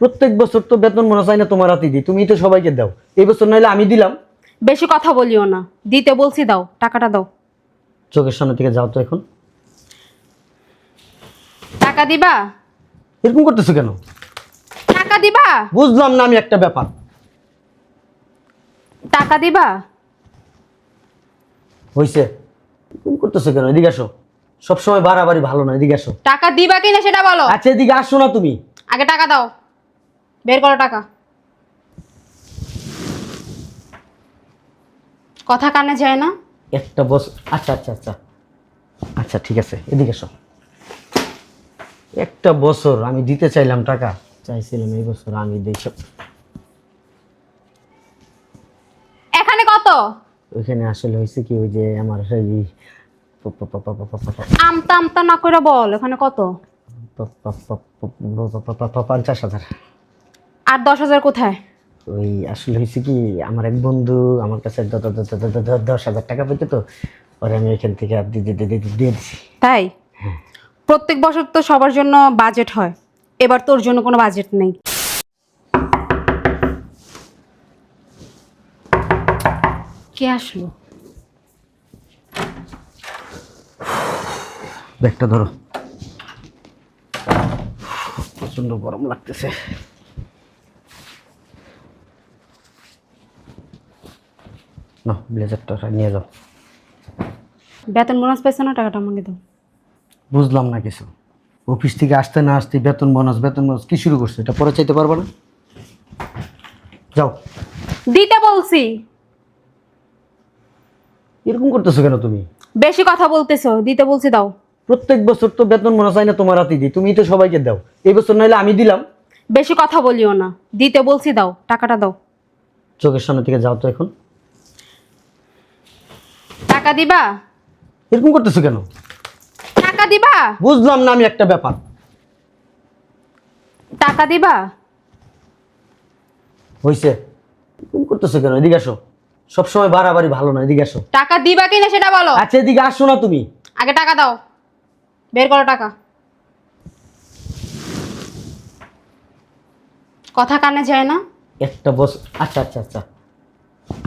প্রত্যেক বছর তো বেতন মনে চাই না তোমার হাতে দিই তুমি তো সবাইকে দাও। এই বছর নাহলে আমি দিলাম। বেশি কথা বলিও না। দিতে বলছি দাও টাকাটা দাও। চোখের সামনে থেকে যাও তো এখন। টাকা দিবা? এরকম করতেছো কেন? টাকা দিবা? বুঝলাম না আমি একটা ব্যাপার। টাকা দিবা? হইছে। এরকম করতেছো কেন? এদিকে আসো। সবসময় বাড়াবাড়ি ভালো না এদিকে আসো। টাকা দিবা কিনা সেটা বলো। আচ্ছা এদিকে আসো না তুমি। আগে টাকা দাও। বের করো টাকা কথা কানে যায় না একটা বছর আচ্ছা আচ্ছা আচ্ছা আচ্ছা ঠিক আছে এদিকে এসো একটা বছর আমি দিতে চাইলাম টাকা চাইছিলাম এই বছর আমি দিই সব এখানে কত ওইখানে আসলে হয়েছে কি ওই যে আমার সেই আমতা আমতা না করে বল এখানে কত পঞ্চাশ হাজার আর দশ হাজার কোথায়? ওই আসলে হয়েছে কি আমার এক বন্ধু আমার কাছে দশ হাজার টাকা পেতে তো পরে আমি এখান থেকে আর দিয়ে দিয়ে দিয়ে দিয়ে দিছি। তাই? প্রত্যেক বছর তো সবার জন্য বাজেট হয় এবার তোর জন্য কোনো বাজেট নেই। কে আসলো? ব্যাগটা ধরো। প্রচণ্ড গরম লাগতেছে। না ব্লেজারটা নিয়ে যাও। বেতন বোনাস পাইছো না টাকাটা আমাকে দাও। বুঝলাম না কিছু। অফিস থেকে আসতে না আসতে বেতন বোনাস বেতন বোনাস কি শুরু করছে? এটা পরে চাইতে পারব না? যাও। দিতে বলছি। এরকম করতেছো কেন তুমি? বেশি কথা বলতেছো দিতে বলছি দাও। প্রত্যেক বছর তো বেতন মনে চাই না তোমার হাতে দিই তুমি তো সবাইকে দাও। এই বছর নাহলে আমি দিলাম। বেশি কথা বলিও না দিতে বলছি দাও টাকাটা দাও। চোখের সামনে থেকে যাও তো এখন। টাকা দিবা? এরকম করতেছো কেন? টাকা দিবা? বুঝলাম না আমি একটা ব্যাপার। টাকা দিবা? হইছে। এরকম করতেছো কেন? এদিকে আসো। সবসময় বাড়াবাড়ি ভালো না এদিকে আসো। টাকা দিবা কিনা সেটা বলো। আচ্ছা এদিকে আসো না তুমি। আগে টাকা দাও। বের করো টাকা। কথা কানে যায় না? একটা বস আচ্ছা আচ্ছা আচ্ছা।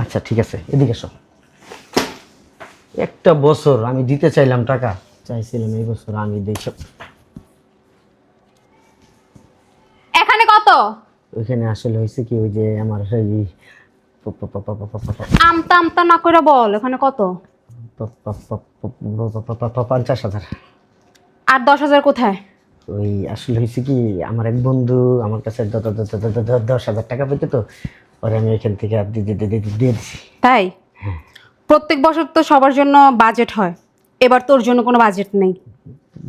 আচ্ছা ঠিক আছে। এদিকে এসো একটা বছর আমি দিতে চাইলাম টাকা চাইছিলাম এই বছর আমি দেখে এখানে কত ওইখানে আসলে হয়েছে কি ওই যে আমার সেই আমতা আমতা না করে বল এখানে কত পঞ্চাশ হাজার আর দশ হাজার কোথায় ওই আসলে হয়েছে কি আমার এক বন্ধু আমার কাছে দশ হাজার টাকা পেতে তো পরে আমি এখান থেকে দিয়ে দিচ্ছি তাই প্রত্যেক বছর তো সবার জন্য বাজেট হয়। এবার তোর জন্য কোনো বাজেট নেই।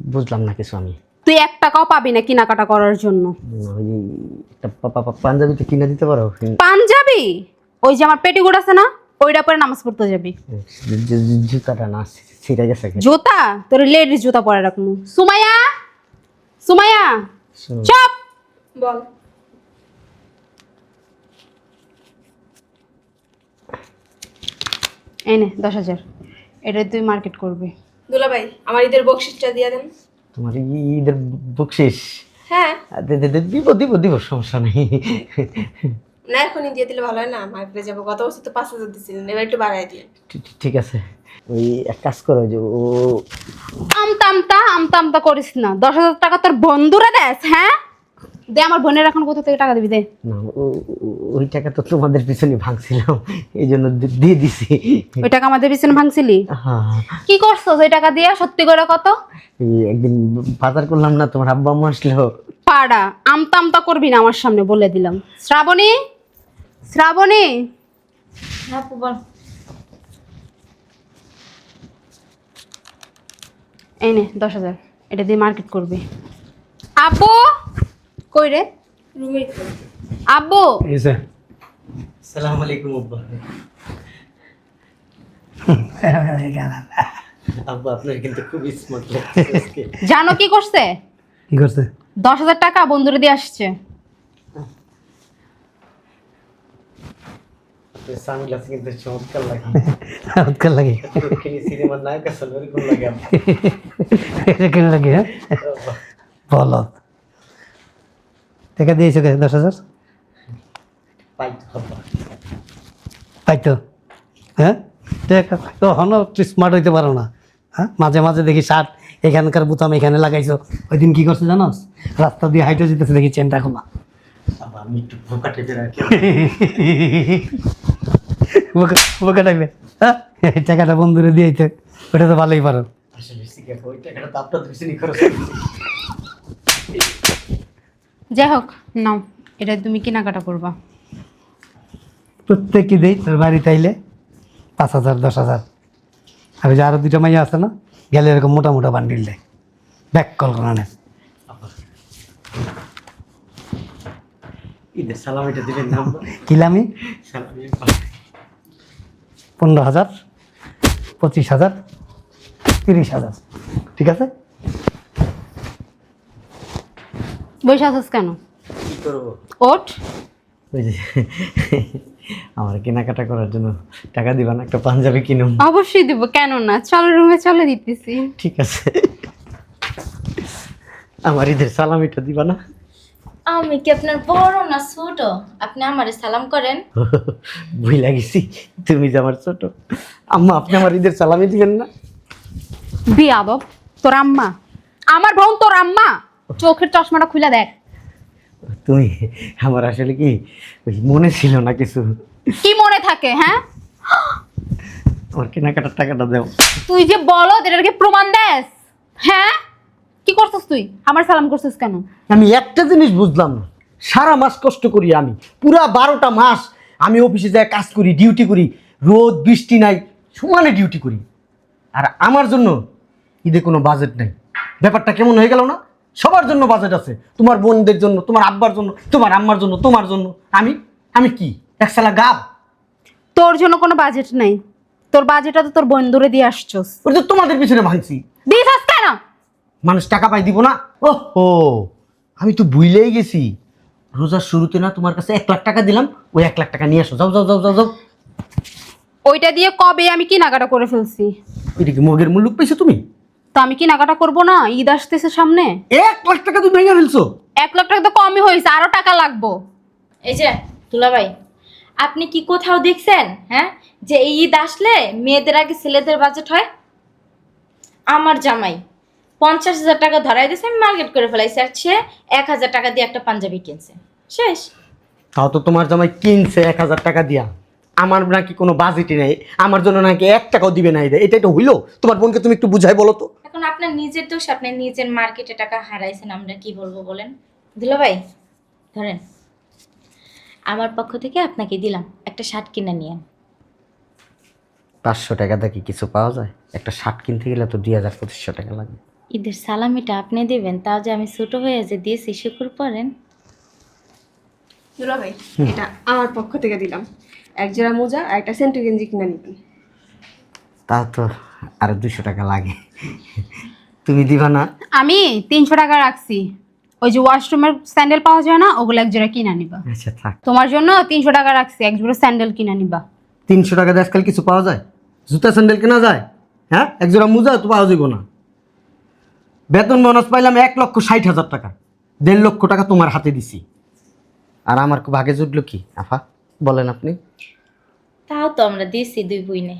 বুঝলাম না কিছু আমি। তুই এক টাকাও পাবি না কেনাকাটা করার জন্য। ওই একটা পা- পা- পা- পাঞ্জাবি তো কিনে দিতে পারো? পাঞ্জাবি? ওই যে আমার পেটিগুড আছে না ওইটা পরে নামাজ পড়তে যাবি। জু- জু- জুতাটা না ছিঁড়ে গেছে জুতা? তোর লেডিস জুতা পরে রাখব। সুমাইয়া? সুমাইয়া। চপ! বল। এই নে দশ হাজার। এটা তুই মার্কেট করবি। দুলা ভাই আমার ঈদের বকশিসটা দিয়ে দেন। তোমার ই- ঈদের বকশিস হ্যাঁ। আর দে- দে- দে- দিব দিব দিব সমস্যা নেই। না এখনই দিয়ে দিলে ভালো হয় না মার্কেটে যাব। গত বছর তো পাঁচ হাজার দিচ্ছিলেন এবার একটু বাড়াই দিয়ে। ঠিক- ঠিক- ঠিক আছে। ওই এক কাজ করো যে ও আমতা আমতা আমতা আমতা করিস না। দশ হাজার টাকা তোর বন্ধুরা দেস হ্যাঁ? দে আমার বোনের এখন কোথা থেকে টাকা দিবি দে। না ওই টাকা তো তোমাদের পিছনে ভাঙছিলাম এই জন্য দিয়ে দিছি। ওই টাকা আমাদের পিছনে ভাঙছিলি? হ্যাঁ। কি করছ ওই টাকা দিয়ে সত্যি করে কত? এই একদিন বাজার করলাম না তোমার আব্বা আম্মা আসলো। পাড়া আমতা আমতা করবি না আমার সামনে বলে দিলাম। শ্রাবণী? শ্রাবণী? হ্যাঁ বল। এই নে দশ হাজার। এটা দিয়ে মার্কেট করবি। আব্বু কই রে? রুমে আব্বু! সালাম আলাইকুম আব্বা। আব্বা আপনার কিন্তু খুব স্মার্ট লাগছে জানো কি করছে? কি করছে? দশ হাজার টাকা বন্ধুরে দিয়ে আসছে। সানগ্লাস কিন্তু চমৎকার লাগে। উৎকার লাগে। সিনেমার নায়ক আসলে ওরকম লাগে আমার। লাগে হ্যাঁ? বলো। টাকা দিয়েছ কে দশ হাজার? পাই তো আব্বা। তাই তো হ্যাঁ? তো হন তুই স্মার্ট হইতে পারো না। হ্যাঁ? মাঝে মাঝে দেখি শার্ট এখানকার বুতাম এখানে লাগাইছো। ওই দিন কি করছে জানোস? রাস্তা দিয়ে হাইটে যেতেছে দেখি চেনটা খোলা। বোকা টাইপের হ্যাঁ? টাকাটা বন্ধুরে দিয়েছে ওটা তো ভালোই পারো। আসলে টাকাটা তো আপনার দুজনই খরচ যাই হোক নাও এটা তুমি কেনাকাটা করবা। প্রত্যেককে দেই তোর বাড়িতে আইলে পাঁচ হাজার দশ হাজার। আর ওই যে আরও দুটো মাইয়া আছে না গেলে এরকম মোটা মোটা বান্ডিল দেয়। ব্যাক কল করানে ঈদের সালামিটা দিবেন না কিলামি সালামি। পনেরো হাজার পঁচিশ হাজার তিরিশ হাজার। ঠিক আছে? বসে আছিস কেন? কি করব? ওঠ। ওই যে আমার কেনাকাটা করার জন্য টাকা দিবা না একটা পাঞ্জাবি কিনুম। অবশ্যই দিব কেন না? চলো রুমে চলে দিতেছি। ঠিক আছে। আমার ঈদের সালামিটা দিবা না? আমি কি আপনার বড় না ছোট? আপনি আমারে সালাম করেন। ভুই লাগিছি তুমি যে আমার ছোট। আম্মা আপনি আমার ঈদের সালামি দিবেন না? বিয়া বাব তোর আম্মা। আমার বোন তোর আম্মা। চোখের চশমাটা খুলে দেখ। তুমি আমার আসলে কি মনে ছিল না কিছু? কি মনে থাকে হ্যাঁ? আমার কেনাকাটার টাকাটা দাও। তুই যে বলো এটার কি প্রমাণ দেস? হ্যাঁ? কি করছিস তুই? আমার সালাম করছিস কেন? আমি একটা জিনিস বুঝলাম না। সারা মাস কষ্ট করি আমি। পুরা বারোটা মাস আমি অফিসে যাই কাজ করি ডিউটি করি। রোদ বৃষ্টি নাই সমানে ডিউটি করি। আর আমার জন্য ঈদে কোনো বাজেট নাই। ব্যাপারটা কেমন হয়ে গেল না? সবার জন্য বাজেট আছে। তোমার বোনদের জন্য তোমার আব্বার জন্য তোমার আম্মার জন্য তোমার জন্য। আমি আমি কি? এক সালা গাব? তোর জন্য কোনো বাজেট নাই। তোর বাজেটটা তো তোর বন্ধুরে দিয়ে আসছস। ওটা তো তোমাদের পিছনে ভাঙছি। দিছস কেন? মানুষ টাকা পাই দিব না। ওহো আমি তো ভুলেই গেছি। রোজার শুরুতে না তোমার কাছে এক লাখ টাকা দিলাম ওই এক লাখ টাকা নিয়ে আসো। যাও যাও যাও যাও যাও। ওইটা দিয়ে কবে আমি কেনাকাটা করে ফেলছি? এটা কি মগের মুল্লুক পেয়েছ তুমি? তো আমি কেনাকাটা করব না ঈদ আসতেছে সামনে। এক লাখ টাকা তুমি ভেঙে ফেলছো। এক লাখ টাকা তো কমই হয়েছে আরও টাকা লাগবো। এই যে দুলাভাই আপনি কি কোথাও দেখছেন হ্যাঁ? যে এই ঈদ আসলে মেয়েদের আগে ছেলেদের বাজেট হয়? আমার জামাই পঞ্চাশ হাজার টাকা ধরাই দিয়েছে আমি মার্কেট করে ফেলাইছি আর সে এক হাজার টাকা দিয়ে একটা পাঞ্জাবি কিনছে। শেষ। তাও তো তোমার জামাই কিনছে এক হাজার টাকা দিয়া। আমার নাকি কোনো বাজেটই নেই আমার জন্য নাকি এক টাকাও দিবে না এটা এটা হইল? তোমার বোনকে তুমি একটু বুঝাই বলো তো। এখন আপনার নিজের দোষ আপনি নিজের মার্কেটে টাকা হারাইছেন আমরা কি বলব বলেন? দিল ভাই ধরেন আমার পক্ষ থেকে আপনাকে দিলাম একটা শার্ট কিনে নিয়ে। পাঁচশো টাকা দেখি কিছু পাওয়া যায়? একটা শার্ট কিনতে গেলে তো দুই হাজার পঁচিশশো টাকা লাগে। ঈদের সালামিটা আপনি দেবেন তাও যে আমি ছোট হয়ে যে দিয়েছি শুকুর পড়েন দুলা ভাই এটা আমার পক্ষ থেকে দিলাম। এক জোড়া মোজা আর একটা সেন্টু গেঞ্জি কিনে নিবেন তা তো আর দুশো টাকা লাগে। তুমি দিবা না? আমি তিনশো টাকা রাখছি। ওই যে ওয়াশরুমের স্যান্ডেল পাওয়া যায় না ওগুলো এক জোড়া কিনা নিবা আচ্ছা থাক। তোমার জন্য তিনশো টাকা রাখছি এক জোড়া স্যান্ডেল কিনা নিবা তিনশো টাকা দিয়ে আজকাল কিছু পাওয়া যায়? জুতা স্যান্ডেল কেনা যায়? হ্যাঁ? একজোড়া মোজা তো পাওয়া যাইব না। বেতন বোনাস পাইলাম এক লক্ষ ষাট হাজার টাকা। দেড় লক্ষ টাকা তোমার হাতে দিছি। আর আমার ভাগে জুটলো কি? আফা বলেন আপনি। তাও তো আমরা দিয়েছি দুই বইনে।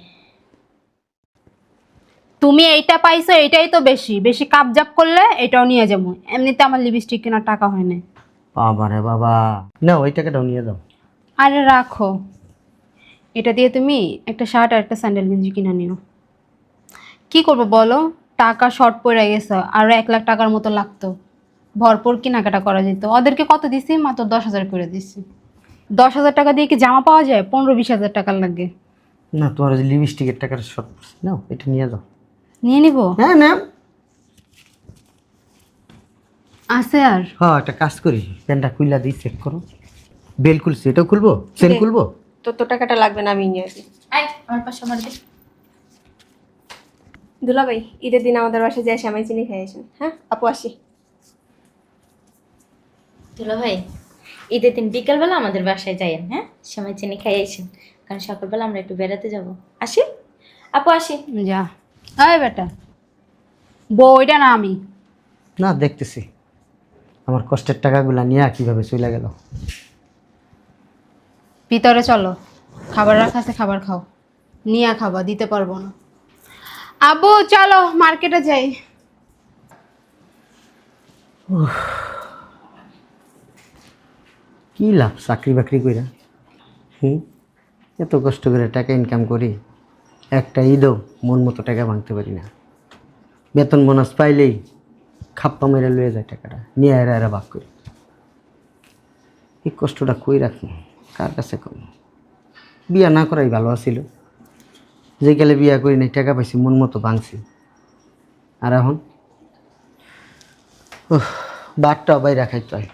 তুমি এইটা পাইছো এইটাই তো বেশি। বেশি কাপ জাপ করলে এটাও নিয়ে যাব। এমনিতে আমার লিপস্টিক কেনার টাকা হয় না বাবা রে বাবা। না ওই টাকাটাও নিয়ে যাও। আরে রাখো। এটা দিয়ে তুমি একটা শার্ট আর একটা স্যান্ডেল গেঞ্জি কিনে নিও। কি করব বলো? টাকা শর্ট পড়ে গেছে আরও এক লাখ টাকার মতো লাগতো। ভরপুর কেনাকাটা করা যেত। ওদেরকে কত দিছি? মাত্র দশ হাজার করে দিছি। দশ হাজার টাকা দিয়ে কি জামা পাওয়া যায়? পনেরো বিশ হাজার টাকার লাগে। না তোমার লিপস্টিকের টাকার শর্ট নাও এটা নিয়ে যাও। নিয়ে নিবো? হ্যাঁ না আছে আর। হ্যাঁ একটা কাজ করি। দিই চেক করো। বেল খুলছি এটাও খুলবো? চেন খুলবো? তোর তো টাকাটা লাগবে না আমি নিয়ে আসি। আই আমার পাশে আমার দে। দুলা ভাই ঈদের দিন আমাদের বাসায় যায় শ্যামাই চিনি খেয়ে আসেন। হ্যাঁ আপু আসি। দুলাভাই ঈদের দিন বিকালবেলা আমাদের বাসায় যাইয়েন হ্যাঁ? সময় চিনি খাই আসেন। কারণ সকালবেলা আমরা একটু বেড়াতে যাব। আসি? আপু আসি। যা। আয় বেটা বইটা না আমি। না দেখতেছি। আমার কষ্টের টাকাগুলা নিয়ে কীভাবে চলে গেল? ভিতরে চলো খাবার রাখা আছে খাবার খাও। নিয়ে খাবা দিতে পারব না। আব্বু চলো মার্কেটে যাই। কী লাভ চাকরি বাকরি কইরা? হুম? এত কষ্ট করে টাকা ইনকাম করি? একটা ঈদও মন মতো টাকা ভাঙতে পারি না। বেতন বোনাস পাইলেই খাপ্পা মেরে লয়ে যায় টাকাটা, নিয়ে এরা এরা ভাগ করি। এই কষ্টটা কই রাখব? কার কাছে কম? বিয়া না করাই ভালো আছিল। যে গেলে বিয়া করি নাই, টাকা পাইছি, মন মতো ভাঙছি। আর এখন? বাঘটাও বাইরে খাইতে হয়।